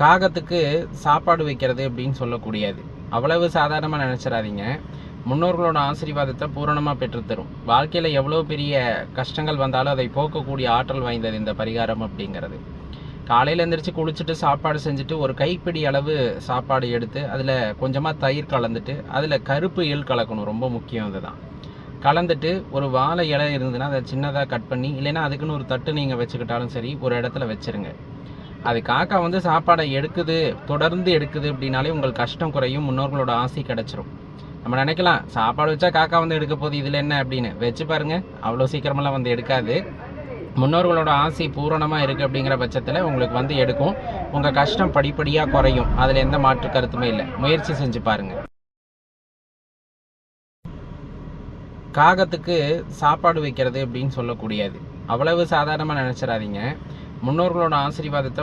காகத்துக்கு சாப்பாடு வைக்கிறது அப்படின்னு சொல்லக்கூடியது. அவ்வளவு சாதாரணமாக நினச்சிடாதீங்க. முன்னோர்களோட ஆசீர்வாதத்தை பூரணமாக பெற்றுத்தரும். வாழ்க்கையில் எவ்வளோ பெரிய கஷ்டங்கள் வந்தாலும் அதை போக்கக்கூடிய ஆற்றல் வாய்ந்தது இந்த பரிகாரம் அப்படிங்கிறது. காலையில் எழுந்திரிச்சு குளிச்சுட்டு சாப்பாடு செஞ்சுட்டு ஒரு கைப்பிடி அளவு சாப்பாடு எடுத்து அதில் கொஞ்சமாக தயிர் கலந்துட்டு அதில் கருப்பு எள் கலக்கணும். ரொம்ப முக்கியம் இதுதான் கலந்துட்டு ஒரு வாழை இலை இருந்ததுன்னா அதை சின்னதாக கட் பண்ணி இல்லைன்னா அதுக்குன்னு ஒரு தட்டு நீங்கள் வச்சுக்கிட்டாலும் சரி ஒரு இடத்துல வச்சிருங்க. அது காக்கா வந்து சாப்பாடை எடுக்குது தொடர்ந்து எடுக்குது அப்படின்னாலே உங்கள் கஷ்டம் குறையும் முன்னோர்களோட ஆசை கிடச்சிரும். நம்ம நினைக்கலாம் சாப்பாடு வச்சா காக்கா வந்து எடுக்க போகுது இதில் என்ன அப்படின்னு. வச்சு பாருங்க அவ்வளோ சீக்கிரமெல்லாம் வந்து எடுக்காது. முன்னோர்களோட ஆசை பூரணமாக இருக்குது அப்படிங்கிற பட்சத்தில் உங்களுக்கு வந்து எடுக்கும். உங்கள் கஷ்டம் படிப்படியாக குறையும். அதில் எந்த மாற்று கருத்துமே இல்லை. முயற்சி செஞ்சு பாருங்கள் காகத்துக்கு சாப்பாடு வைக்கிறது அப்படின்னு சொல்லக்கூடியது. அவ்வளவு சாதாரணமாக நினச்சிடாதீங்க. முன்னோர்களோட ஆசீர்வாதத்தை